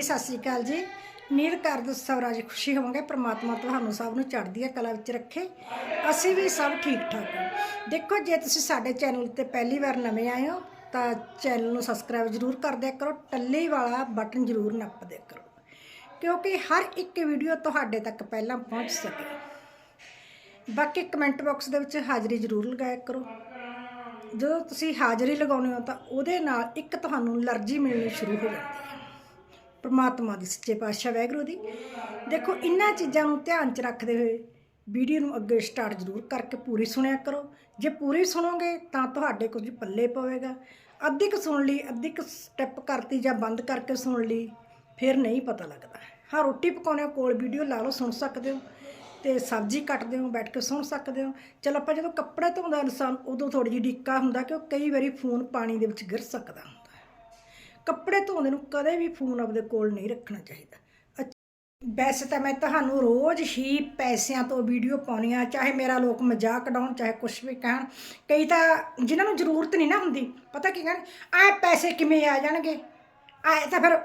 ਜੀ, ਸਤਿ ਸ੍ਰੀ ਅਕਾਲ ਜੀ। ਨੀਰ ਕਰਦੇ ਸਵਰਾਜ ਖੁਸ਼ੀ ਹੋਵਾਂਗੇ। ਪ੍ਰਮਾਤਮਾ ਤੁਹਾਨੂੰ ਸਭ ਨੂੰ ਚੜ੍ਹਦੀ ਕਲਾ ਵਿੱਚ ਰੱਖੇ। ਅਸੀਂ ਵੀ ਸਭ ਠੀਕ ਠਾਕ ਹਾਂ। ਦੇਖੋ, ਜੇ ਤੁਸੀਂ ਸਾਡੇ ਚੈਨਲ ਤੇ ਪਹਿਲੀ ਵਾਰ ਨਵੇਂ ਆਏ ਹੋ, ਤਾਂ ਚੈਨਲ ਨੂੰ ਸਬਸਕ੍ਰਾਈਬ ਜ਼ਰੂਰ ਕਰ ਦਿਆ ਕਰੋ। ਟੱਲੇ ਵਾਲਾ ਬਟਨ ਜ਼ਰੂਰ ਨੱਪ ਦਿਆ ਕਰੋ। ਕਿਉਂਕਿ ਹਰ ਇੱਕ ਵੀਡੀਓ ਤੁਹਾਡੇ ਤੱਕ ਪਹਿਲਾਂ ਪਹੁੰਚ ਸਕੇ। ਬਾਕੀ ਕਮੈਂਟ ਬਾਕਸ ਦੇ ਵਿੱਚ ਹਾਜ਼ਰੀ ਜ਼ਰੂਰ ਲਗਾਇਆ ਕਰੋ। ਜਦੋਂ ਤੁਸੀਂ ਹਾਜ਼ਰੀ ਲਗਾਉਂਦੇ ਹੋ, ਤਾਂ ਉਹਦੇ ਨਾਲ ਇੱਕ ਤੁਹਾਨੂੰ ਅਲਰਜੀ ਮਿਲਣੀ ਸ਼ੁਰੂ ਹੋ ਜਾਂਦੀ ਹੈ। ਪ੍ਰਮਾਤਮਾ ਦੀ ਸੱਚੇ ਪਾਤਸ਼ਾਹ ਵੈਗਰੂ ਦੀ। ਦੇਖੋ ਇਹਨਾਂ ਚੀਜ਼ਾਂ ਨੂੰ ਧਿਆਨ 'ਚ ਰੱਖਦੇ ਹੋਏ ਵੀਡੀਓ ਨੂੰ ਅੱਗੇ ਸਟਾਰਟ ਜ਼ਰੂਰ ਕਰਕੇ ਪੂਰੀ ਸੁਣਿਆ ਕਰੋ। ਜੇ ਪੂਰੀ ਸੁਣੋਗੇ ਤਾਂ ਤੁਹਾਡੇ ਕੁਝ ਪੱਲੇ ਪਵੇਗਾ। ਅੱਧੀ ਕੁ ਸੁਣ ਲਈ ਅੱਧੀ ਕੁ ਸਟੈਪ ਕਰਤੀ ਜਾਂ ਬੰਦ ਕਰਕੇ ਸੁਣ ਲਈ, ਫਿਰ ਨਹੀਂ ਪਤਾ ਲੱਗਦਾ। ਹਾਂ, ਰੋਟੀ ਪਕਾਉਣੇ ਕੋਲ ਵੀਡੀਓ ਲਾ ਲਓ, ਸੁਣ ਸਕਦੇ ਹੋ ਤੇ ਸਬਜ਼ੀ ਕੱਟਦੇ ਹੋ, ਬੈਠ ਕੇ ਸੁਣ ਸਕਦੇ ਹੋ। ਚਲ ਆਪਾਂ ਜਦੋਂ ਕੱਪੜੇ ਧੋਂਦਾ ਇਨਸਾਨ ਉਦੋਂ ਥੋੜੀ ਜਿਹੀ ਡਿੱਕਾ ਹੁੰਦਾ ਕਿ ਉਹ ਕਈ ਵਾਰੀ ਫੋਨ ਪਾਣੀ ਦੇ ਵਿੱਚ ਗਿਰ ਸਕਦਾ। ਕੱਪੜੇ ਧੋਣ ਨੂੰ ਕਦੇ ਵੀ ਫੋਨ ਆਪਦੇ ਕੋਲ ਨਹੀਂ ਰੱਖਣਾ ਚਾਹੀਦਾ। ਅੱਛਾ, ਵੈਸੇ ਤਾਂ ਮੈਂ ਤੁਹਾਨੂੰ ਰੋਜ਼ ਹੀ ਪੈਸਿਆਂ ਤੋਂ ਵੀਡੀਓ ਪਾਉਣੀ ਆ ਚਾਹੇ ਮੇਰਾ ਲੋਕ ਮਜ਼ਾਕ ਉਡਾਉਣ ਚਾਹੇ ਕੁਝ ਵੀ ਕਹਿਣ। ਕਈ ਤਾਂ ਜਿਨ੍ਹਾਂ ਨੂੰ ਜ਼ਰੂਰਤ ਨਹੀਂ ਨਾ ਹੁੰਦੀ ਪਤਾ ਕੀ ਕਹਿਣ? ਆ ਪੈਸੇ ਕਿਵੇਂ ਆ ਜਾਣਗੇ? ਆਏ ਤਾਂ ਫਿਰ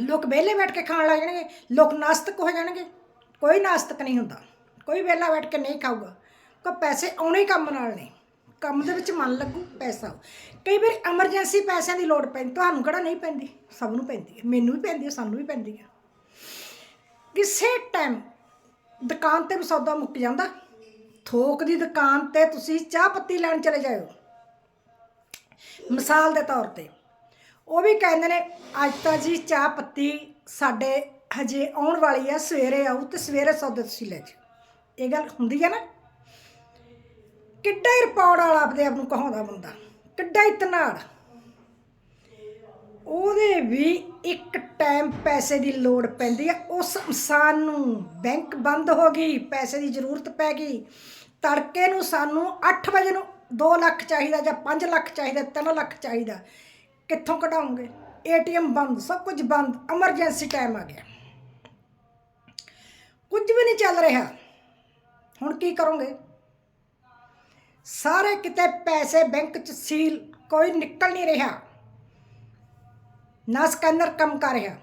ਲੋਕ ਵਿਹਲੇ ਬੈਠ ਕੇ ਖਾਣ ਲੱਗ ਜਾਣਗੇ ਲੋਕ ਨਾਸਤਕ ਹੋ ਜਾਣਗੇ। ਕੋਈ ਨਾਸਤਕ ਨਹੀਂ ਹੁੰਦਾ ਕੋਈ ਵਿਹਲਾ ਬੈਠ ਕੇ ਨਹੀਂ ਖਾਊਗਾ। ਕੋ ਪੈਸੇ ਆਉਣੇ ਕੰਮ ਨਾਲ ਨੇ। ਕੰਮ ਦੇ ਵਿੱਚ ਮਨ ਲੱਗੂ ਪੈਸਾ ਕਈ ਵਾਰ ਐਮਰਜੈਂਸੀ ਪੈਸਿਆਂ ਦੀ ਲੋੜ ਪੈਂਦੀ, ਤੁਹਾਨੂੰ ਕਿਹੜਾ ਨਹੀਂ ਪੈਂਦੀ? ਸਭ ਨੂੰ ਪੈਂਦੀ ਹੈ, ਮੈਨੂੰ ਵੀ ਪੈਂਦੀ ਹੈ, ਸਾਨੂੰ ਵੀ ਪੈਂਦੀ ਹੈ। ਕਿਸੇ ਟਾਈਮ ਦੁਕਾਨ ਤੇ ਵੀ ਸੌਦਾ ਮੁੱਕ ਜਾਂਦਾ, ਥੋਕ ਦੀ ਦੁਕਾਨ ਤੇ ਤੁਸੀਂ ਚਾਹ ਪੱਤੀ ਲੈਣ ਚਲੇ ਜਾਓ ਮਿਸਾਲ ਦੇ ਤੌਰ ਤੇ। ਉਹ ਵੀ ਕਹਿੰਦੇ ਨੇ, ਅੱਜ ਤਾਂ ਜੀ ਚਾਹ ਪੱਤੀ ਸਾਡੇ ਹਜੇ ਆਉਣ ਵਾਲੀ ਆ ਸਵੇਰੇ ਆਉ ਤੇ ਸਵੇਰੇ ਸੌਦੇ ਤੁਸੀਂ ਲੈ ਜਾਓ ਇਹ ਗੱਲ ਹੁੰਦੀ ਹੈ ਨਾ? ਕਿੱਡਾ ਹੀ ਰਿਪੋਰਟ ਵਾਲਾ ਆਪਦੇ ਆਪ ਨੂੰ ਕਹਾਉਂਦਾ ਬੰਦਾ। ਕਿੱਡਾ ਹੀ ਤਨਾੜ ਉਹਦੇ ਵੀ ਇੱਕ ਟਾਈਮ ਪੈਸੇ ਦੀ ਲੋੜ ਪੈਂਦੀ ਆ। ਉਸ ਇਨਸਾਨ ਨੂੰ ਬੈਂਕ ਬੰਦ ਹੋ ਗਈ, ਪੈਸੇ ਦੀ ਜ਼ਰੂਰਤ ਪੈ ਗਈ। ਤੜਕੇ ਨੂੰ ਸਾਨੂੰ 8 ਵਜੇ ਨੂੰ 2 ਲੱਖ ਚਾਹੀਦਾ ਜਾਂ 5 ਲੱਖ ਚਾਹੀਦਾ 3 ਲੱਖ ਚਾਹੀਦਾ। ਕਿੱਥੋਂ ਕਢਾਉਂਗੇ ਏਟੀਐਮ ਬੰਦ, ਸਭ ਕੁਝ ਬੰਦ ਐਮਰਜੈਂਸੀ ਟਾਈਮ ਆ ਗਿਆ। ਕੁਝ ਵੀ ਨਹੀਂ ਚੱਲ ਰਿਹਾ। ਹੁਣ ਕੀ ਕਰੋਗੇ? ਸਾਰੇ ਕਿਤੇ ਪੈਸੇ ਬੈਂਕ 'ਚ ਸੀਲ ਕੋਈ ਨਿਕਲ ਨਹੀਂ ਰਿਹਾ। ਨਾ ਸਕੈਨਰ ਕੰਮ ਕਰ ਰਿਹਾ।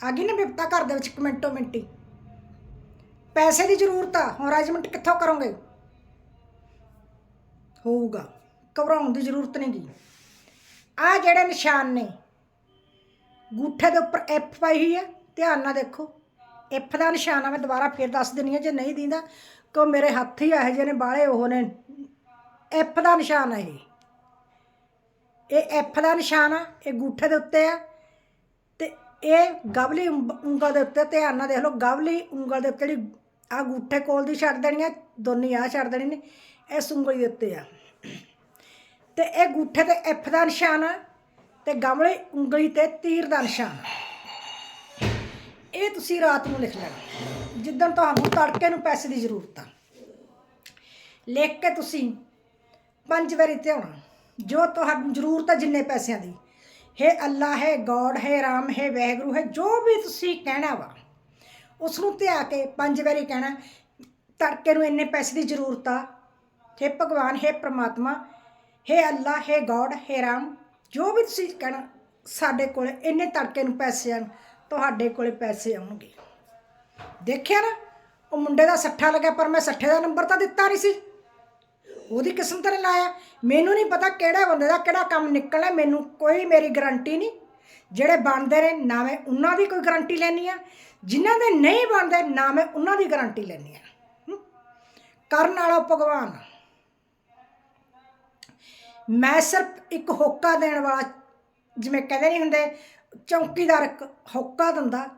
ਆ ਗਈ ਨਾ ਬਿਪਤਾ ਘਰ ਦੇ ਵਿੱਚ ਕਮੈਂਟੋ ਮਿੰਟੀ ਪੈਸੇ ਦੀ ਜ਼ਰੂਰਤ ਆ ਹੁਣ ਅਰੇਂਜਮੈਂਟ ਕਿੱਥੋਂ ਕਰੋਗੇ? ਹੋਊਗਾ, ਘਬਰਾਉਣ ਦੀ ਜ਼ਰੂਰਤ ਨਹੀਂ ਗੀ। ਆ ਜਿਹੜੇ ਨਿਸ਼ਾਨ ਨੇ, ਗੂਠੇ ਦੇ ਉੱਪਰ ਐਫ ਪਾਈ ਹੋਈ ਹੈ ਧਿਆਨ ਨਾਲ ਦੇਖੋ। ਐਫ ਦਾ ਨਿਸ਼ਾਨ ਆ, ਮੈਂ ਦੁਬਾਰਾ ਫੇਰ ਦੱਸ ਦਿੰਨੀ ਆ, ਜੇ ਨਹੀਂ ਦਿੰਦਾ ਕਿ ਉਹ ਮੇਰੇ ਹੱਥ ਹੀ ਇਹੋ ਜਿਹੇ ਨੇ ਬਾਲੇ ਉਹ ਨੇ। ਐਫ ਦਾ ਨਿਸ਼ਾਨ ਆ ਇਹ। ਇਹ ਐਫ ਦਾ ਨਿਸ਼ਾਨ ਆ, ਇਹ ਗੂਠੇ ਦੇ ਉੱਤੇ ਆ। ਤੇ ਇਹ ਗਵਲੀ ਉਂਗ- ਉਂਗਲ ਦੇ ਉੱਤੇ, ਧਿਆਨ ਨਾਲ ਦੇਖ ਲਓ, ਗਵਲੀ ਉਂਗਲ ਦੇ ਉੱਤੇ ਜਿਹੜੀ ਆ ਗੂਠੇ ਕੋਲ ਦੀ ਛੱਡ ਦੇਣੀ ਆ, ਦੋਨੀ ਆ ਛੱਡ ਦੇਣੀ ਨੇ, ਇਸ ਉਂਗਲੀ ਦੇ ਉੱਤੇ ਆ। ਤੇ ਇਹ ਗੂਠੇ ਤੇ ਐਫ ਦਾ ਨਿਸ਼ਾਨ ਆ, ਤੇ ਗਮਲੇ ਉਂਗਲੀ ਤੇ ਤੀਰ ਦਾ ਨਿਸ਼ਾਨ ਇਹ ਤੁਸੀਂ ਰਾਤ ਨੂੰ ਲਿਖ ਲੈਣਾ। ਜਿੱਦਣ ਤੁਹਾਨੂੰ ਤੜਕੇ ਨੂੰ ਪੈਸੇ ਦੀ ਜ਼ਰੂਰਤ ਆ। ਲਿਖ ਕੇ ਤੁਸੀਂ ਪੰਜ ਵਾਰੀ ਧਿਆਉਣਾ। ਜੋ ਤੁਹਾਨੂੰ ਜ਼ਰੂਰਤ ਹੈ ਜਿੰਨੇ ਪੈਸਿਆਂ ਦੀ। ਹੈ ਅੱਲਾ ਹੈ ਗੋਡ, ਹੈ ਰਾਮ, ਹੈ ਵੈਗਰੂ ਹੈ ਜੋ ਵੀ ਤੁਸੀਂ ਕਹਿਣਾ ਵਾ ਉਸ ਨੂੰ ਧਿਆ ਕੇ ਪੰਜ ਵਾਰੀ ਕਹਿਣਾ, ਤੜਕੇ ਨੂੰ ਇੰਨੇ ਪੈਸੇ ਦੀ ਜ਼ਰੂਰਤ ਆ। ਹੈ ਭਗਵਾਨ, ਹੈ ਪ੍ਰਮਾਤਮਾ, ਹੈ ਅੱਲਾ ਹੈ ਗੋਡ, ਹੈ ਰਾਮ, ਜੋ ਵੀ ਤੁਸੀਂ ਕਹਿਣਾ, ਸਾਡੇ ਕੋਲ ਇੰਨੇ ਤੜਕੇ ਨੂੰ ਪੈਸੇ ਆਣ ਤੁਹਾਡੇ ਕੋਲੇ ਪੈਸੇ ਆਉਣਗੇ। ਦੇਖਿਆ ਨਾ, ਉਹ ਮੁੰਡੇ ਦਾ ਸੱਠਾ ਲੱਗਿਆ, ਪਰ ਮੈਂ ਸੱਠੇ ਦਾ ਨੰਬਰ ਤਾਂ ਦਿੱਤਾ ਨਹੀਂ ਸੀ। ਉਹਦੀ ਕਿਸਮਤ ਨੇ ਲਾਇਆ ਮੈਨੂੰ ਨਹੀਂ ਪਤਾ ਕਿਹੜੇ ਬੰਦੇ ਦਾ ਕਿਹੜਾ ਕੰਮ ਨਿਕਲਣਾ, ਮੈਨੂੰ ਕੋਈ ਮੇਰੀ ਗਾਰੰਟੀ ਨਹੀਂ। ਜਿਹੜੇ ਬਣਦੇ ਨੇ, ਨਾ ਮੈਂ ਉਹਨਾਂ ਦੀ ਕੋਈ ਗਾਰੰਟੀ ਲੈਣੀ ਆ ਜਿਨ੍ਹਾਂ ਦੇ ਨਹੀਂ ਬਣਦੇ, ਨਾ ਮੈਂ ਉਹਨਾਂ ਦੀ ਗਾਰੰਟੀ ਲੈਣੀ ਆ ਕਰਨ ਵਾਲਾ ਭਗਵਾਨ। ਮੈਂ ਸਿਰਫ ਇੱਕ ਹੋਕਾ ਦੇਣ ਵਾਲਾ, ਜਿਵੇਂ ਕਹਿੰਦੇ ਨਹੀਂ ਹੁੰਦੇ ਚੌਕੀਦਾਰ ਇੱਕ ਹੋਕਾ ਦਿੰਦਾ,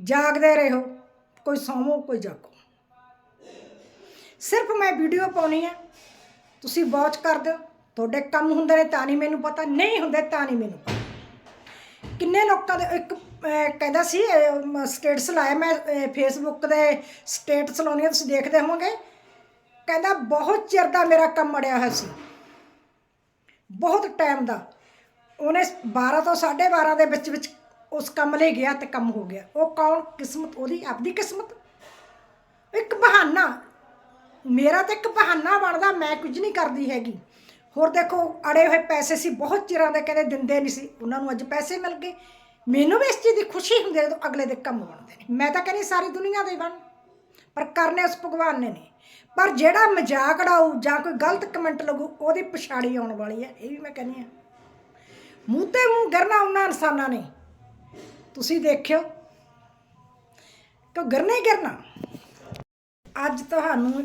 ਜਾਗਦੇ ਰਹੋ, ਕੋਈ ਸੌਵੋ, ਕੋਈ ਜਾਗੋ। ਸਿਰਫ ਮੈਂ ਵੀਡੀਓ ਪਾਉਣੀ ਆ, ਤੁਸੀਂ ਵਾਚ ਕਰ ਦਿਓ, ਤੁਹਾਡੇ ਕੰਮ ਹੁੰਦੇ ਨੇ ਤਾਂ ਨਹੀਂ ਮੈਨੂੰ ਪਤਾ, ਨਹੀਂ ਹੁੰਦੇ ਤਾਂ ਨਹੀਂ ਮੈਨੂੰ ਪਤਾ। ਕਿੰਨੇ ਲੋਕਾਂ ਦੇ, ਇੱਕ ਕਹਿੰਦਾ ਸੀ ਸਟੇਟਸ ਲਾਇਆ ਮੈਂ ਫੇਸਬੁੱਕ ਦੇ ਸਟੇਟਸ ਲਾਉਣੀ ਤੁਸੀਂ ਦੇਖਦੇ ਹੋਵੋਗੇ। ਕਹਿੰਦਾ, ਬਹੁਤ ਚਿਰ ਦਾ ਮੇਰਾ ਕੰਮ ਅੜਿਆ ਹੋਇਆ ਸੀ। ਬਹੁਤ ਟਾਈਮ ਦਾ। ਉਹਨੇ 12 ਤੋਂ 12:30 ਦੇ ਵਿੱਚ ਵਿੱਚ ਉਸ ਕੰਮ ਲਈ ਗਿਆ ਤੇ ਕੰਮ ਹੋ ਗਿਆ। ਉਹ ਕੌਣ? ਕਿਸਮਤ, ਉਹਦੀ ਆਪਦੀ ਕਿਸਮਤ। ਇੱਕ ਬਹਾਨਾ। ਮੇਰਾ ਤਾਂ ਇੱਕ ਬਹਾਨਾ ਬਣਦਾ, ਮੈਂ ਕੁਝ ਨਹੀਂ ਕਰਦੀ ਹੈਗੀ। ਹੋਰ ਦੇਖੋ, ਅੜੇ ਹੋਏ ਪੈਸੇ ਸੀ, ਬਹੁਤ ਚਿਰਾਂ ਦੇ ਕਹਿੰਦੇ ਦਿੰਦੇ ਨਹੀਂ ਸੀ। ਉਹਨਾਂ ਨੂੰ ਅੱਜ ਪੈਸੇ ਮਿਲ ਗਏ। ਮੈਨੂੰ ਵੀ ਇਸ ਚੀਜ਼ ਦੀ ਖੁਸ਼ੀ ਹੁੰਦੀ ਹੈ ਜਦੋਂ ਅਗਲੇ ਦੇ ਕੰਮ ਬਣਦੇ ਨੇ। ਮੈਂ ਤਾਂ ਕਹਿੰਦੀ ਸਾਰੀ ਦੁਨੀਆ ਦੇ ਬਣ। ਪਰ ਕਰਨੇ ਉਸ ਭਗਵਾਨ ਨੇ ਨਹੀਂ। ਪਰ ਜਿਹੜਾ ਮਜ਼ਾਕ ਉਡਾਊ ਜਾਂ ਕੋਈ ਗਲਤ ਕਮੈਂਟ ਲੱਗੂ, ਉਹਦੀ ਪਛਾੜੀ ਆਉਣ ਵਾਲੀ ਹੈ। ਇਹ ਵੀ ਮੈਂ ਕਹਿੰਦੀ ਆ ਮੂੰਹ ਤੇ ਮੂੰਹ ਗਰਨਾ ਉਹਨਾਂ ਇਨਸਾਨਾਂ ਨੇ। ਤੁਸੀਂ ਦੇਖਿਓ ਕਿ ਗਰਨਾ ਹੀ ਗਰਨਾ। ਅੱਜ ਤੁਹਾਨੂੰ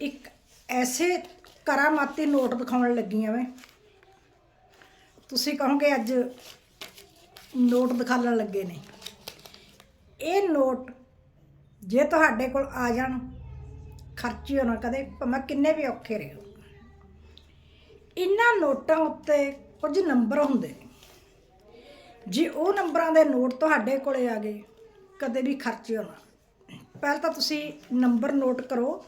ਇੱਕ ਐਸੇ ਕਰਾਮਾਤੀ ਨੋਟ ਦਿਖਾਉਣ ਲੱਗੀ ਆ ਮੈਂ। ਤੁਸੀਂ ਕਹੋਗੇ ਅੱਜ ਨੋਟ ਦਿਖਾਉਣ ਲੱਗੇ ਨੇ। ਇਹ ਨੋਟ ਜੇ ਤੁਹਾਡੇ ਕੋਲ ਆ ਜਾਣ ਖਰਚਿਓ ਨਾ ਕਦੇ, ਭਾਵੇਂ ਕਿੰਨੇ ਵੀ ਔਖੇ ਰਹੋ। ਇਹਨਾਂ ਨੋਟਾਂ ਉੱਤੇ ਕੁਝ ਨੰਬਰ ਹੁੰਦੇ ਨੇ। ਜੇ ਉਹ ਨੰਬਰਾਂ ਦੇ ਨੋਟ ਤੁਹਾਡੇ ਕੋਲੇ ਆ ਗਏ, ਕਦੇ ਵੀ ਖਰਚਿਓ ਨਾ। ਪਹਿਲਾਂ ਤਾਂ ਤੁਸੀਂ ਨੰਬਰ ਨੋਟ ਕਰੋ,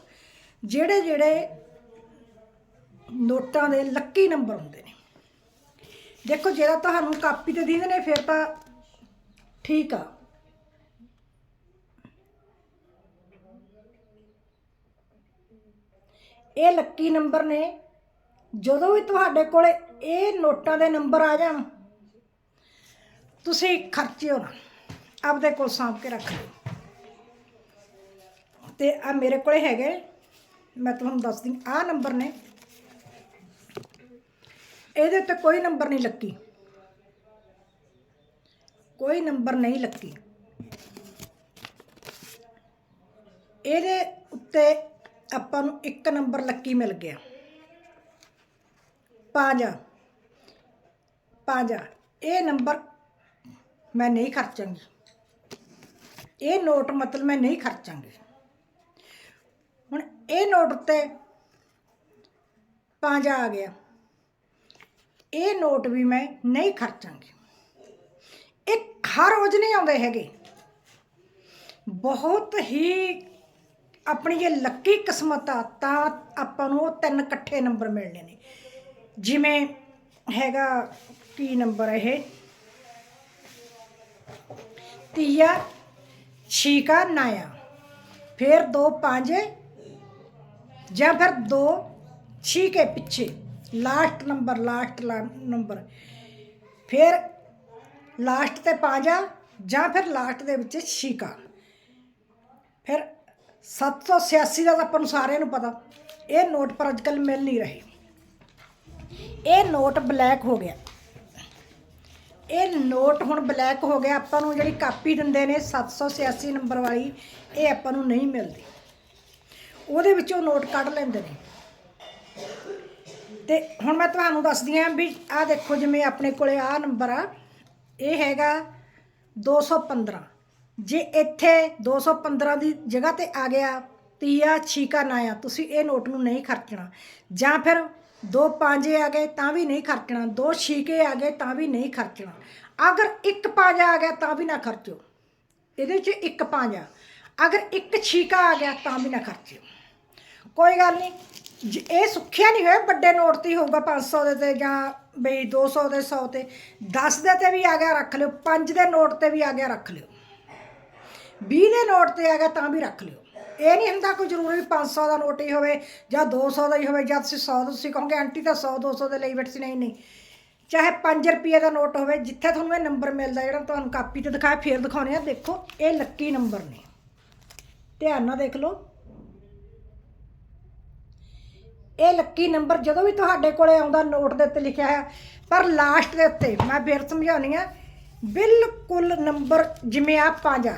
ਜਿਹੜੇ ਜਿਹੜੇ ਨੋਟਾਂ ਦੇ ਲੱਕੀ ਨੰਬਰ ਹੁੰਦੇ ਨੇ। ਦੇਖੋ, ਜਿਹੜਾ ਤੁਹਾਨੂੰ ਕਾਪੀ ਤੇ ਦਿੰਦੇ ਨੇ, ਫਿਰ ਤਾਂ ਠੀਕ ਆ। ਇਹ ਲੱਕੀ ਨੰਬਰ ਨੇ ਜਦੋਂ ਵੀ ਤੁਹਾਡੇ ਕੋਲੇ ਇਹ ਨੋਟਾਂ ਦੇ ਨੰਬਰ ਆ ਜਾਣ, ਤੁਸੀਂ ਖਰਚਿਓ ਨਾ ਆਪਦੇ ਕੋਲ ਸਾਂਭ ਕੇ ਰੱਖ ਲਓ। ਤੇ ਆ ਮੇਰੇ ਕੋਲੇ ਹੈਗੇ, ਮੈਂ ਤੁਹਾਨੂੰ ਦੱਸਦੀ ਆ ਨੰਬਰ ਨੇ। ਇਹਦੇ ਉੱਤੇ ਕੋਈ ਨੰਬਰ ਨਹੀਂ ਲੱਕੀ ਕੋਈ ਨੰਬਰ ਨਹੀਂ ਲੱਕੀ ਇਹਦੇ ਉੱਤੇ ਆਪਾਂ ਨੂੰ ਇੱਕ ਨੰਬਰ ਲੱਕੀ ਮਿਲ ਗਿਆ। ਪੰਜ। ਪੰਜ, ਇਹ ਨੰਬਰ ਮੈਂ ਨਹੀਂ ਖਰਚਾਂਗੀ। ਇਹ ਨੋਟ ਮਤਲਬ ਮੈਂ ਨਹੀਂ ਖਰਚਾਂਗੀ। ਹੁਣ ਇਹ ਨੋਟ 'ਤੇ ਪੰਜ ਆ ਗਿਆ। ਇਹ ਨੋਟ ਵੀ ਮੈਂ ਨਹੀਂ ਖਰਚਾਂਗੀ। ਇਹ ਹਰ ਰੋਜ਼ ਨਹੀਂ ਆਉਂਦੇ ਹੈਗੇ। ਬਹੁਤ ਹੀ ਆਪਣੀ ਇਹ ਲੱਕੀ ਕਿਸਮਤ ਆ, ਤਾਂ ਆਪਾਂ ਨੂੰ ਉਹ ਤਿੰਨ ਇਕੱਠੇ ਨੰਬਰ ਮਿਲਣੇ ਨੇ। ਜਿਵੇਂ ਹੈਗਾ ਕੀ ਨੰਬਰ ਇਹ? ਤੀਆ, ਛੀਕਾ, ਨਾਇਆ। ਫਿਰ ਦੋ ਪੰਜ, ਜਾਂ ਫਿਰ ਦੋ ਛੀਕੇ ਪਿੱਛੇ। ਲਾਸਟ ਨੰਬਰ ਲਾਸਟ ਨੰਬਰ ਫਿਰ ਲਾਸਟ ਤੇ ਪੰਜਾ, ਜਾਂ ਫਿਰ ਲਾਸਟ ਦੇ ਵਿੱਚ ਛੀਕਾ। ਫਿਰ 786 ਦਾ ਤਾਂ ਆਪਾਂ ਨੂੰ ਸਾਰਿਆਂ ਨੂੰ ਪਤਾ। ਇਹ ਨੋਟ ਪਰ ਅੱਜਕੱਲ ਮਿਲ ਨਹੀਂ ਰਹੇ। ਇਹ ਨੋਟ ਬਲੈਕ ਹੋ ਗਿਆ। ਇਹ ਨੋਟ ਹੁਣ ਬਲੈਕ ਹੋ ਗਿਆ। ਆਪਾਂ ਨੂੰ ਜਿਹੜੀ ਕਾਪੀ ਦਿੰਦੇ ਨੇ 786 ਨੰਬਰ ਵਾਲੀ, ਇਹ ਆਪਾਂ ਨੂੰ ਨਹੀਂ ਮਿਲਦੀ। ਉਹਦੇ ਵਿੱਚੋਂ ਨੋਟ ਕੱਢ ਲੈਂਦੇ ਨੇ। ਤੇ ਹੁਣ ਮੈਂ ਤੁਹਾਨੂੰ ਦੱਸਦੀ ਆਂ ਵੀ ਆਹ ਦੇਖੋ ਜਿਵੇਂ ਆਪਣੇ ਕੋਲੇ ਆਹ ਨੰਬਰ ਆ। ਇਹ ਹੈਗਾ 215 ਜੇ ਇੱਥੇ 215 ਦੀ ਜਗ੍ਹਾ ਤੇ ਆ ਗਿਆ, ਤੀਆ ਛੀਕਾ ਨਾਇਆ ਤੁਸੀਂ ਇਹ ਨੋਟ ਨੂੰ ਨਹੀਂ ਖਰਚਣਾ। ਜਾਂ ਫਿਰ ਦੋ ਪਾਂਜੇ ਆ ਗਏ ਤਾਂ ਵੀ ਨਹੀਂ ਖਰਚਣਾ, ਦੋ ਛੀਕੇ ਆ ਗਏ ਤਾਂ ਵੀ ਨਹੀਂ ਖਰਚਣਾ। ਅਗਰ ਇੱਕ ਪਾਂਜਾ ਆ ਗਿਆ ਤਾਂ ਵੀ ਨਾ ਖਰਚੋ ਇਹਦੇ 'ਚ ਇੱਕ ਪਾਂਜਾ। ਅਗਰ ਇੱਕ ਛੀਕਾ ਆ ਗਿਆ ਤਾਂ ਵੀ ਨਾ ਖਰਚਿਓ। ਕੋਈ ਗੱਲ ਨਹੀਂ, ਜੇ ਇਹ ਸੁੱਖਿਆ ਨਹੀਂ ਹੋਇਆ, ਵੱਡੇ ਨੋਟ ਤੇ ਹੀ ਹੋਊਗਾ 500 ਦੇ ਤੇ ਜਾਂ ਬਈ 200 ਦੇ 100 ਤੇ। 10 ਦੇ ਤੇ ਵੀ ਆ ਗਿਆ, ਰੱਖ ਲਿਓ। 5 ਦੇ ਨੋਟ ਤੇ ਵੀ ਆ ਗਿਆ, ਰੱਖ ਲਿਓ। 20 ਦੇ ਨੋਟ ਤੇ ਆ ਗਿਆ ਤਾਂ ਵੀ ਰੱਖ ਲਿਓ। ਇਹ ਨਹੀਂ ਹੁੰਦਾ ਕੋਈ ਜ਼ਰੂਰੀ 500 ਦਾ ਨੋਟ ਹੀ ਹੋਵੇ ਜਾਂ 200 ਦਾ ਹੀ ਹੋਵੇ ਜਾਂ ਤੁਸੀਂ 100 ਦਾ ਤੁਸੀਂ ਕਹੋਗੇ ਆਂਟੀ ਤਾਂ 100 200 ਦੇ ਲਈ ਬੈਠ ਸੀ, ਨਹੀਂ ਨਹੀਂ। ਚਾਹੇ 5 ਰੁਪਏ ਦਾ ਨੋਟ ਹੋਵੇ, ਜਿੱਥੇ ਤੁਹਾਨੂੰ ਇਹ ਨੰਬਰ ਮਿਲਦਾ, ਜਿਹੜਾ ਤੁਹਾਨੂੰ ਕਾਪੀ ਤੇ ਦਿਖਾਇਆ, ਫੇਰ ਦਿਖਾਉਣੇ ਆ, ਦੇਖੋ, ਇਹ ਲੱਕੀ ਨੰਬਰ ਨੇ। ਧਿਆਨ ਨਾਲ ਦੇਖ ਲਓ। ਇਹ ਲੱਕੀ ਨੰਬਰ ਜਦੋਂ ਵੀ ਤੁਹਾਡੇ ਕੋਲੇ ਆਉਂਦਾ, ਨੋਟ ਦੇ ਉੱਤੇ ਲਿਖਿਆ ਹੈ ਪਰ ਲਾਸਟ ਦੇ ਉੱਤੇ, ਮੈਂ ਫਿਰ ਸਮਝਾਉਣੀ ਆ, ਬਿਲਕੁਲ ਨੰਬਰ ਜਿਵੇਂ ਆ ਪੰਜ ਆ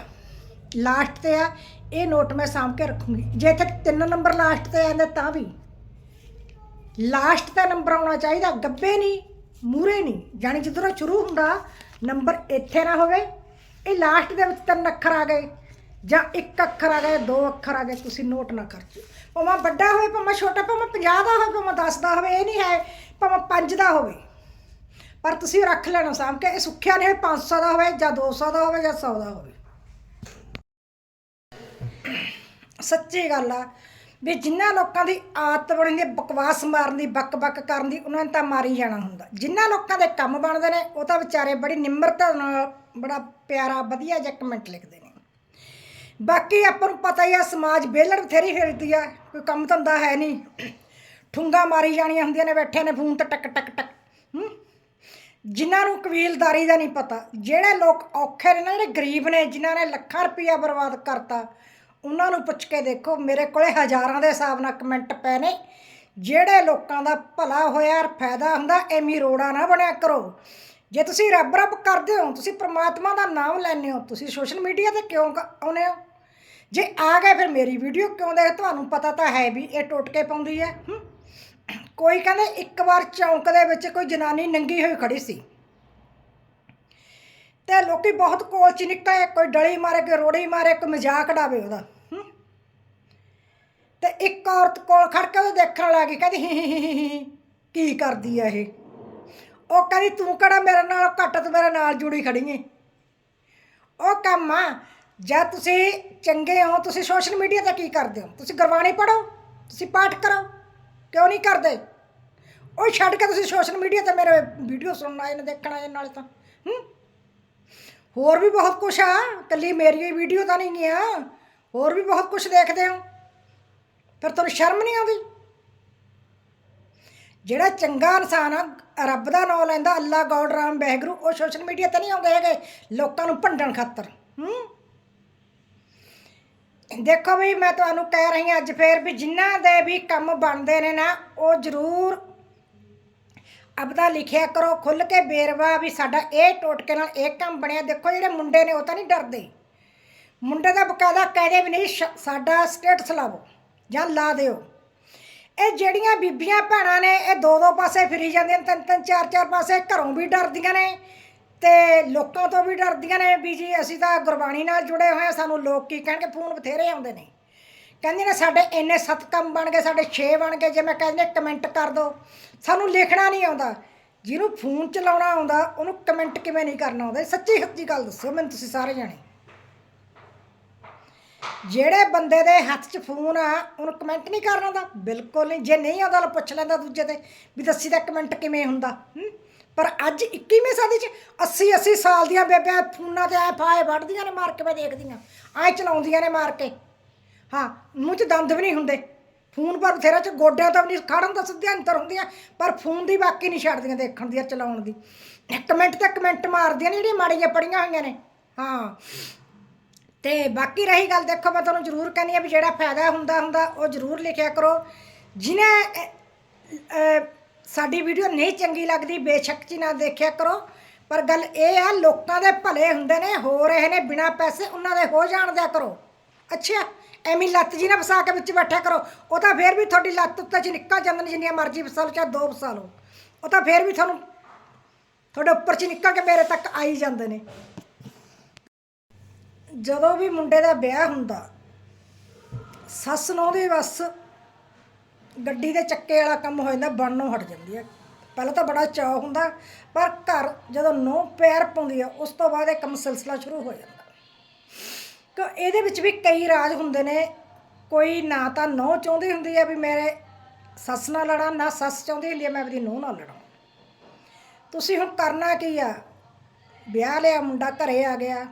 ਲਾਸਟ ਤੇ ਆ ਇਹ ਨੋਟ ਮੈਂ ਸਾਂਭ ਕੇ ਰੱਖੂੰਗੀ। ਜੇ ਇੱਥੇ ਤਿੰਨ ਨੰਬਰ ਲਾਸਟ ਤੇ ਆਂਦੇ ਤਾਂ ਵੀ। ਲਾਸਟ ਤੇ ਨੰਬਰ ਆਉਣਾ ਚਾਹੀਦਾ, ਗੱਬੇ ਨਹੀਂ ਮੂਰੇ ਨਹੀਂ। ਜਾਨੀ ਜਿੱਧਰੋਂ ਸ਼ੁਰੂ ਹੁੰਦਾ, ਨੰਬਰ ਇੱਥੇ ਨਾ ਹੋਵੇ। ਇਹ ਲਾਸਟ ਦੇ ਵਿੱਚ ਤਿੰਨ ਅੱਖਰ ਆ ਗਏ, ਜਾਂ ਇੱਕ ਅੱਖਰ ਆ ਗਏ, ਦੋ ਅੱਖਰ ਆ ਗਏ, ਤੁਸੀਂ ਨੋਟ ਨਾ ਖਰਚੋ ਭਾਵੇਂ ਵੱਡਾ ਹੋਵੇ, ਭਾਵੇਂ ਛੋਟਾ, ਭਾਵੇਂ 50 ਦਾ ਹੋਵੇ, ਭਾਵੇਂ 10 ਦਾ ਹੋਵੇ, ਇਹ ਨਹੀਂ ਹੈ, ਭਾਵੇਂ 5 ਦਾ ਹੋਵੇ। ਪਰ ਤੁਸੀਂ ਰੱਖ ਲੈਣਾ, ਸਾਂਭ ਕੇ। ਇਹ ਸੁੱਖਿਆ ਨਹੀਂ ਹੋਵੇ 500 ਦਾ ਹੋਵੇ, ਜਾਂ 200 ਦਾ ਹੋਵੇ, ਜਾਂ 100 ਦਾ ਹੋਵੇ। ਸੱਚੀ ਗੱਲ ਆ, ਵੀ ਜਿਨ੍ਹਾਂ ਲੋਕਾਂ ਦੀ ਆਦਤ ਬਣੀ ਦੀ ਬਕਵਾਸ ਮਾਰਨ ਦੀ, ਬੱਕ-ਬੱਕ ਕਰਨ ਦੀ, ਉਹਨਾਂ ਨੇ ਤਾਂ ਮਾਰੀ ਜਾਣਾ ਹੁੰਦਾ। ਜਿਨ੍ਹਾਂ ਲੋਕਾਂ ਦੇ ਕੰਮ ਬਣਦੇ ਨੇ, ਉਹ ਤਾਂ ਵਿਚਾਰੇ ਬੜੀ ਨਿਮਰਤਾ ਨਾਲ ਬੜਾ ਪਿਆਰਾ, ਵਧੀਆ ਜਿਹਾ ਕਮੈਂਟ ਲਿਖਦੇ ਨੇ। ਬਾਕੀ ਆਪਾਂ ਨੂੰ ਪਤਾ ਹੀ ਆ, ਸਮਾਜ ਬੇਲੜ ਬਥੇਰੀ ਫਿਰਦੀ ਆ, ਕੋਈ ਕੰਮ ਧੰਦਾ ਹੈ ਨਹੀਂ। ਠੁੰਗਾ ਮਾਰੀ ਜਾਣੀਆਂ ਹੁੰਦੀਆਂ ਨੇ, ਬੈਠੇ ਨੇ, ਫੋਨ ਤੇ ਟਕ ਟਕ ਟਕ ਹੂੰ? ਜਿਨ੍ਹਾਂ ਨੂੰ ਕਬੀਲਦਾਰੀ ਦਾ ਨਹੀਂ ਪਤਾ, ਜਿਹੜੇ ਲੋਕ ਔਖੇ ਨੇ ਨਾ, ਜਿਹੜੇ ਗਰੀਬ ਨੇ, ਜਿਨ੍ਹਾਂ ਨੇ ਲੱਖਾਂ ਰੁਪਈਆ ਬਰਬਾਦ ਕਰਤਾ ਉਹਨਾਂ ਨੂੰ ਪੁੱਛ ਕੇ ਦੇਖੋ, ਮੇਰੇ ਕੋਲੇ ਹਜ਼ਾਰਾਂ ਦੇ ਹਿਸਾਬ ਨਾਲ ਕਮੈਂਟ ਪਏ ਨੇ। ਜਿਹੜੇ ਲੋਕਾਂ ਦਾ ਭਲਾ ਹੋਇਆ ਔਰ ਫਾਇਦਾ ਹੁੰਦਾ, ਐਵੇਂ ਰੋੜਾ ਨਾ ਬਣਿਆ ਕਰੋ। ਜੇ ਤੁਸੀਂ ਰੱਬ ਰੱਬ ਕਰਦੇ ਹੋ, ਤੁਸੀਂ ਪ੍ਰਮਾਤਮਾ ਦਾ ਨਾਮ ਲੈਂਦੇ ਹੋ, ਤੁਸੀਂ ਸੋਸ਼ਲ ਮੀਡੀਆ ਤੇ ਕਿਉਂ ਕ- ਆਉਂਦੇ ਹੋ? ਜੇ ਆ ਗਏ ਫਿਰ ਮੇਰੀ ਵੀਡੀਓ ਕਿਉਂ ਦੇ? ਤੁਹਾਨੂੰ ਪਤਾ ਤਾਂ ਹੈ ਵੀ ਇਹ ਟੁੱਟ ਕੇ ਪਾਉਂਦੀ ਹੈ। ਕੋਈ ਕਹਿੰਦੇ ਇੱਕ ਵਾਰ ਚੌਂਕ ਦੇ ਵਿੱਚ ਕੋਈ ਜਨਾਨੀ ਨੰਗੀ ਹੋਈ ਖੜੀ ਸੀ। ਤੇ ਲੋਕੀ ਬਹੁਤ ਕੋਲ ਚ ਨਿਕਲੇ, ਕੋਈ ਡਲੀ ਮਾਰੇ, ਕੋਈ ਰੋੜੀ ਮਾਰੇ, ਕੋਈ ਮਜ਼ਾਕ ਡਾਵੇ ਉਹਦਾ। ਤੇ ਇੱਕ ਔਰਤ ਕੋਲ ਖੜ ਕੇ ਉਹ ਦੇਖਣ ਲੱਗੀ ਕਹਿੰਦੀ, ਹੀ ਹੀ ਹੀ ਹੀ, ਕੀ ਕਰਦੀ ਆ ਇਹ? ਉਹ ਕਹਿੰਦੀ, ਤੂੰ ਕਿਹੜਾ ਮੇਰੇ ਨਾਲ ਘੱਟ ਤੂੰ ਮੇਰੇ ਨਾਲ ਜੁੜੀ ਖੜੀ ਏ? ਉਹ ਕੰਮ ਆ ਜਦ ਤੁਸੀਂ ਚੰਗੇ ਹੋ, ਤੁਸੀਂ ਸੋਸ਼ਲ ਮੀਡੀਆ ਤੇ ਕੀ ਕਰਦੇ ਹੋ? ਤੁਸੀਂ ਗੁਰਬਾਣੀ ਪੜੋ ਤੁਸੀਂ ਪਾਠ ਕਰੋ, ਕਿਉਂ ਨਹੀਂ ਕਰਦੇ? ਉਹ ਛੱਡ ਕੇ ਤੁਸੀਂ ਸੋਸ਼ਲ ਮੀਡੀਆ ਤੇ ਮੇਰੇ ਵੀਡੀਓ ਸੁਣਨ ਆਏ ਨੇ, ਦੇਖਣ ਆਏ ਨਾਲੇ ਤਾਂ ਹੋਰ ਵੀ ਬਹੁਤ ਕੁਛ ਆ ਕੱਲੀ ਮੇਰੀ ਵੀਡੀਓ ਤਾਂ ਨਹੀਂ ਆ, ਹੋਰ ਵੀ ਬਹੁਤ ਕੁਛ ਦੇਖਦੇ ਹੋ। ਫਿਰ ਤੁਹਾਨੂੰ ਸ਼ਰਮ ਨਹੀਂ ਆਉਂਦੀ? ਜਿਹੜਾ ਚੰਗਾ ਇਨਸਾਨ ਆ, ਰੱਬ ਦਾ ਨਾਮ ਲੈਂਦਾ, ਅੱਲਾ, ਗੋਡ, ਰਾਮ, ਵਾਹਿਗੁਰੂ, ਉਹ ਸੋਸ਼ਲ ਮੀਡੀਆ ਤੇ ਨਹੀਂ ਆਉਂਦੇ ਹੈਗੇ, ਲੋਕਾਂ ਨੂੰ ਭੰਡਣ ਖਾਤਰ। ਹੂੰ? ਦੇਖੋ ਵੀ ਮੈਂ ਤੁਹਾਨੂੰ ਕਹਿ ਰਹੀ ਹਾਂ ਅੱਜ ਫੇਰ ਵੀ ਜਿਨ੍ਹਾਂ ਦੇ ਵੀ ਕੰਮ ਬਣਦੇ ਨੇ ਨਾ, ਉਹ ਜ਼ਰੂਰ ਆਪਦਾ ਲਿਖਿਆ ਕਰੋ ਖੁੱਲ ਕੇ ਬੇਰਵਾ ਵੀ ਸਾਡਾ ਇਹ ਟੋਟਕੇ ਨਾਲ ਇਹ ਕੰਮ ਬਣਿਆ। ਦੇਖੋ ਜਿਹੜੇ ਮੁੰਡੇ ਨੇ, ਉਹ ਤਾਂ ਨਹੀਂ ਡਰਦੇ। ਮੁੰਡੇ ਦਾ ਬਕਾਇਦਾ ਕਹਦੇ ਵੀ ਨਹੀਂ, ਸ਼- ਸਾਡਾ ਸਟੇਟਸ ਲਾਵੋ। ਜਾਂ ਲਾ ਦਿਓ। ਇਹ ਜਿਹੜੀਆਂ ਬੀਬੀਆਂ ਭੈਣਾਂ ਨੇ, ਇਹ ਦੋ ਦੋ ਪਾਸੇ ਫਿਰੀ ਜਾਂਦੀਆਂ ਨੇ, ਤਿੰਨ ਤਿੰਨ, ਚਾਰ ਚਾਰ ਪਾਸੇ ਘਰੋਂ ਵੀ ਡਰਦੀਆਂ ਨੇ ਤੇ ਲੋਕਾਂ ਤੋਂ ਵੀ ਡਰਦੀਆਂ ਨੇ ਵੀ ਜੀ ਅਸੀਂ ਤਾਂ ਗੁਰਬਾਣੀ ਨਾਲ ਜੁੜੇ ਹੋਏ ਆ ਸਾਨੂੰ ਲੋਕ ਕੀ ਕਹਿਣਗੇ? ਫੋਨ ਬਥੇਰੇ ਆਉਂਦੇ ਨੇ। ਕਹਿੰਦੇ ਨੇ ਸਾਡੇ ਇੰਨੇ ਸੱਤ ਕੰਮ ਬਣ ਗਏ, ਸਾਡੇ 6 ਬਣ ਗਏ, ਜੇ ਮੈਂ ਕਹਿੰਦੇ ਕਮੈਂਟ ਕਰ ਦਿਓ ਸਾਨੂੰ ਲਿਖਣਾ ਨਹੀਂ ਆਉਂਦਾ। ਜਿਹਨੂੰ ਫੋਨ ਚਲਾਉਣਾ ਆਉਂਦਾ, ਉਹਨੂੰ ਕਮੈਂਟ ਕਿਵੇਂ ਨਹੀਂ ਕਰਨਾ ਆਉਂਦਾ? ਸੱਚੀ ਸੱਚੀ ਗੱਲ ਦੱਸੋ ਮੈਨੂੰ ਤੁਸੀਂ ਸਾਰੇ ਜਾਣੇ। ਜਿਹੜੇ ਬੰਦੇ ਦੇ ਹੱਥ 'ਚ ਫੋਨ ਆ, ਉਹਨੂੰ ਕਮੈਂਟ ਨਹੀਂ ਕਰਨਾ ਆਉਂਦਾ। ਬਿਲਕੁਲ ਨਹੀਂ। ਜੇ ਨਹੀਂ ਆਉਂਦਾ ਤਾਂ ਪੁੱਛ ਲੈਂਦਾ ਦੂਜੇ ਤੇ ਵੀ ਦੱਸੀ ਦਾ ਕਮੈਂਟ ਕਿਵੇਂ ਹੁੰਦਾ, ਹੂੰ? ਪਰ ਅੱਜ 21ਵੀਂ ਸਦੀ 'ਚ 80 80 ਸਾਲ ਦੀਆਂ ਬੇਬਿਆਂ ਫੋਨਾਂ ਤੇ ਐ ਫਾਏ ਵੱਢਦੀਆਂ ਨੇ, ਮਾਰ ਕੇ ਮੈਂ ਦੇਖਦੀਆਂ। ਐ ਚਲਾਉਂਦੀਆਂ ਨੇ ਮਾਰ ਕੇ। ਹਾਂ, ਮੂੰਹ 'ਚ ਦੰਦ ਵੀ ਨਹੀਂ ਹੁੰਦੇ। ਫੋਨ ਪਰ ਬਥੇਰਾ ਚ ਗੋਡਿਆਂ ਤੋਂ ਵੀ ਨਹੀਂ, ਖੜਨ ਦਾ ਸਿੱਧੇ ਅੰਤਰ ਹੁੰਦੀਆਂ, ਪਰ ਫੋਨ ਦੀ ਬਾਕੀ ਨਹੀਂ ਛੱਡਦੀਆਂ ਦੇਖਣ ਦੀ ਚਲਾਉਣ ਦੀ। ਕਮੈਂਟ ਤੇ ਕਮੈਂਟ ਮਾਰਦੀਆਂ ਨੇ ਜਿਹੜੀਆਂ ਮਾੜੀਆਂ ਪੜੀਆਂ ਹੋਈਆਂ ਨੇ। ਹਾਂ। ਤੇ ਬਾਕੀ ਰਹੀ ਗੱਲ ਦੇਖੋ, ਮੈਂ ਤੁਹਾਨੂੰ ਜ਼ਰੂਰ ਕਹਿੰਦੀ ਆ ਵੀ ਜਿਹੜਾ ਫਾਇਦਾ ਹੁੰਦਾ ਹੁੰਦਾ, ਉਹ ਜ਼ਰੂਰ ਲਿਖਿਆ ਕਰੋ। ਜਿਨੇ ਸਾਡੀ ਵੀਡੀਓ ਨਹੀਂ ਚੰਗੀ ਲੱਗਦੀ, ਬੇਸ਼ੱਕ ਚ ਨਾ ਦੇਖਿਆ ਕਰੋ। ਪਰ ਗੱਲ ਇਹ ਆ, ਲੋਕਾਂ ਦੇ ਭਲੇ ਹੁੰਦੇ ਨੇ, ਹੋ ਰਹੇ ਨੇ, ਬਿਨਾ ਪੈਸੇ ਉਹਨਾਂ ਦੇ ਹੋ ਜਾਣ ਦਿਆ ਕਰੋ। ਅੱਛਾ, ਐਵੇਂ ਲੱਤ ਜੀ ਨਾ ਫਸਾ ਕੇ ਵਿੱਚ ਬੈਠਿਆ ਕਰੋ। ਉਹ ਤਾਂ ਫੇਰ ਵੀ ਤੁਹਾਡੀ ਲੱਤ ਉੱਤੇ ਚ ਨਿਕਲ ਜਾਂਦੇ ਨੇ ਜਿੰਨੀਆਂ ਮਰਜ਼ੀ ਫਸਾ ਲਓ, ਚਾਹੇ ਦੋ ਫਸਾ ਲਓ। ਉਹ ਤਾਂ ਫੇਰ ਵੀ ਤੁਹਾਨੂੰ ਤੁਹਾਡੇ ਉੱਪਰ ਚ ਨਿਕਲ ਕੇ ਮੇਰੇ ਤੱਕ ਆਈ ਜਾਂਦੇ ਨੇ। ਜਦੋਂ ਵੀ ਮੁੰਡੇ ਦਾ ਵਿਆਹ ਹੁੰਦਾ, ਸੱਸ ਨੂੰ ਉਹਦੀ ਬਸ ਗੱਡੀ ਦੇ ਚੱਕੇ ਵਾਲਾ ਕੰਮ ਹੋ ਜਾਂਦਾ ਬਣਨੋਂ ਹਟ ਜਾਂਦੀ ਹੈ। ਪਹਿਲਾਂ ਤਾਂ ਬੜਾ ਚਾਅ ਹੁੰਦਾ, ਪਰ ਘਰ ਜਦੋਂ ਨੋ ਪੈਰ ਪਾਉਂਦੀ ਆ, ਉਸ ਤੋਂ ਬਾਅਦ ਇਹ ਕੰਮ ਸਿਲਸਿਲਾ ਸ਼ੁਰੂ ਹੋ ਜਾਂਦਾ। ਕਿ ਇਹਦੇ ਵਿੱਚ ਵੀ ਕਈ ਰਾਜ ਹੁੰਦੇ ਨੇ, ਕੋਈ ਨਾ ਤਾਂ ਨੋ ਚਾਹੁੰਦੀ ਹੁੰਦੀ ਹੈ ਵੀ ਮੇਰੇ ਸੱਸ ਨਾਲ ਲੜਾਂ, ਨਾ ਸੱਸ ਚਾਹੁੰਦੀ ਹੁੰਦੀ ਹੈ ਮੈਂ ਆਪਣੀ ਨੂੰਹ ਨਾਲ ਲੜਾਂ। ਤੁਸੀਂ ਹੁਣ ਕਰਨਾ ਕੀ ਆ? ਵਿਆਹ ਲਿਆ, ਮੁੰਡਾ ਘਰੇ ਆ ਗਿਆ।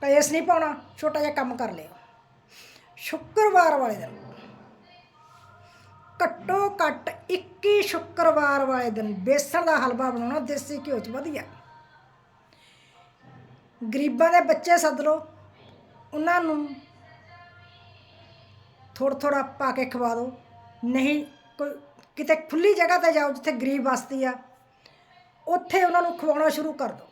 ਕਲੇਸ਼ ਨਹੀਂ ਪਾਉਣਾ, ਛੋਟਾ ਜਿਹਾ ਕੰਮ ਕਰ ਲਿਓ। ਸ਼ੁੱਕਰਵਾਰ ਵਾਲੇ ਦਿਨ। ਘੱਟੋ ਘੱਟ 21 ਸ਼ੁੱਕਰਵਾਰ ਵਾਲੇ ਦਿਨ ਬੇਸਣ ਦਾ ਹਲਵਾ ਬਣਾਉਣਾ, ਦੇਸੀ ਘਿਓ ਚ ਵਧੀਆ। ਗਰੀਬਾਂ ਦੇ ਬੱਚੇ ਸੱਦ ਲਓ, ਉਹਨਾਂ ਨੂੰ ਥੋੜਾ ਥੋੜਾ ਪਾ ਕੇ ਖਵਾ ਦਿਓ। ਨਹੀਂ, ਕੋਈ ਕਿਤੇ ਖੁੱਲੀ ਜਗ੍ਹਾ ਤੇ ਜਾਓ ਜਿੱਥੇ ਗਰੀਬ ਵਸਦੀ ਆ, ਉੱਥੇ ਉਹਨਾਂ ਨੂੰ ਖਵਾਉਣਾ ਸ਼ੁਰੂ ਕਰ ਦਿਓ।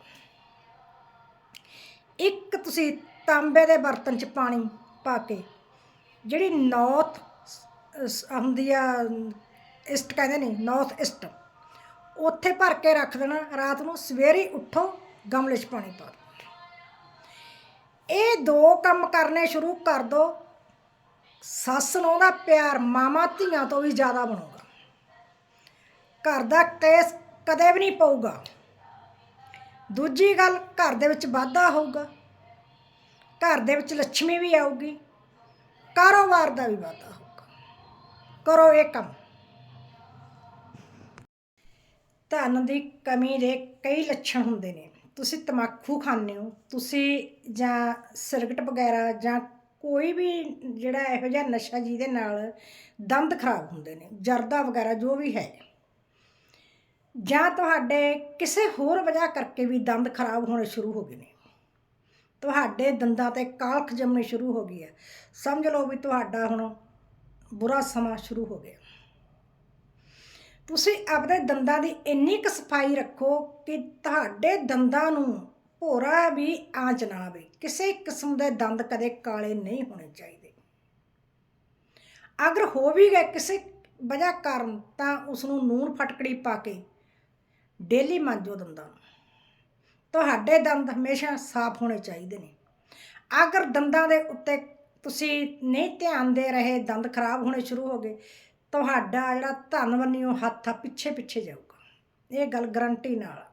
ਇੱਕ ਤੁਸੀਂ ਤਾਂਬੇ ਦੇ ਬਰਤਨ 'ਚ ਪਾਣੀ ਪਾ ਕੇ, ਜਿਹੜੀ ਨੌਰਥ ਹੁੰਦੀ ਆ ਇਸਟ ਕਹਿੰਦੇ ਨੇ ਨੌਰਥ ਇਸਟ ਉੱਥੇ ਭਰ ਕੇ ਰੱਖ ਦੇਣਾ, ਰਾਤ ਨੂੰ ਸਵੇਰੇ ਉੱਠੋ, ਗਮਲੇ 'ਚ ਪਾਣੀ ਪਾ ਦਿਓ। ਇਹ ਦੋ ਕੰਮ ਕਰਨੇ ਸ਼ੁਰੂ ਕਰ ਦੋ, ਸੱਸ ਨੂੰ ਦਾ ਪਿਆਰ ਮਾਮਾ ਧੀਆਂ ਤੋਂ ਵੀ ਜ਼ਿਆਦਾ ਬਣੂਗਾ। ਘਰ ਦਾ ਕੇਸ ਕਦੇ ਵੀ ਨਹੀਂ ਪਊਗਾ। ਦੂਜੀ ਗੱਲ ਘਰ ਦੇ ਵਿੱਚ ਵਾਧਾ ਹੋਊਗਾ। ਘਰ ਦੇ ਵਿੱਚ ਲੱਛਮੀ ਵੀ ਆਊਗੀ, ਕਾਰੋਬਾਰ ਦਾ ਵੀ ਵਾਧਾ ਹੋਊਗਾ। ਕਰੋ ਇਹ ਕੰਮ। ਧਨ ਦੀ ਕਮੀ ਦੇ ਕਈ ਲੱਛਣ ਹੁੰਦੇ ਨੇ। ਤੁਸੀਂ ਤਮਾਕੂ ਖਾਂਦੇ ਹੋ, ਤੁਸੀਂ ਜਾਂ ਸਿਗਰਟ ਵਗੈਰਾ ਜਾਂ ਕੋਈ ਵੀ ਜਿਹੜਾ ਇਹੋ ਜਿਹਾ ਨਸ਼ਾ ਜਿਹਦੇ ਨਾਲ ਦੰਦ ਖਰਾਬ ਹੁੰਦੇ ਨੇ, ਜਰਦਾ ਵਗੈਰਾ ਜੋ ਵੀ ਹੈ। ਜਾਂ ਤੁਹਾਡੇ ਕਿਸੇ ਹੋਰ ਵਜ੍ਹਾ ਕਰਕੇ ਵੀ ਦੰਦ ਖਰਾਬ ਹੋਣੇ ਸ਼ੁਰੂ ਹੋ ਗਏ ਨੇ। ਤੁਹਾਡੇ ਦੰਦਾਂ ਤੇ ਕਾਲਖ ਜੰਮਣੀ ਸ਼ੁਰੂ ਹੋ ਗਈ ਹੈ ਸਮਝ ਲਓ ਵੀ ਤੁਹਾਡਾ ਹੁਣ ਬੁਰਾ ਸਮਾਂ ਸ਼ੁਰੂ ਹੋ ਗਿਆ। ਤੁਸੀਂ ਆਪਣੇ ਦੰਦਾਂ ਦੀ ਇੰਨੀ ਕੁ ਸਫ਼ਾਈ ਰੱਖੋ ਕਿ ਤੁਹਾਡੇ ਦੰਦਾਂ ਨੂੰ ਭੋਰਾ ਵੀ ਆਂਚ ਨਾ ਆਵੇ। ਕਿਸੇ ਕਿਸਮ ਦੇ ਦੰਦ ਕਦੇ ਕਾਲੇ ਨਹੀਂ ਹੋਣੇ ਚਾਹੀਦੇ। ਅਗਰ ਹੋ ਵੀ ਗਏ ਕਿਸੇ ਵਜ੍ਹਾ ਕਾਰਨ ਤਾਂ ਉਸ ਨੂੰ ਨੂਨ ਫਟਕੜੀ ਪਾ ਕੇ ਡੇਲੀ ਮਾਂਜੋ ਦੰਦਾਂ ਨੂੰ। ਤੁਹਾਡੇ ਦੰਦ ਹਮੇਸ਼ਾ ਸਾਫ਼ ਹੋਣੇ ਚਾਹੀਦੇ ਨੇ। ਅਗਰ ਦੰਦਾਂ ਦੇ ਉੱਤੇ ਤੁਸੀਂ ਨਹੀਂ ਧਿਆਨ ਦੇ ਰਹੇ, ਦੰਦ ਖਰਾਬ ਹੋਣੇ ਸ਼ੁਰੂ ਹੋ ਗਏ, ਤੁਹਾਡਾ ਜਿਹੜਾ ਧਨ ਵੰਨਿਓ ਹੱਥ ਆ ਪਿੱਛੇ ਪਿੱਛੇ ਜਾਊਗਾ। ਇਹ ਗੱਲ ਗਰੰਟੀ ਨਾਲ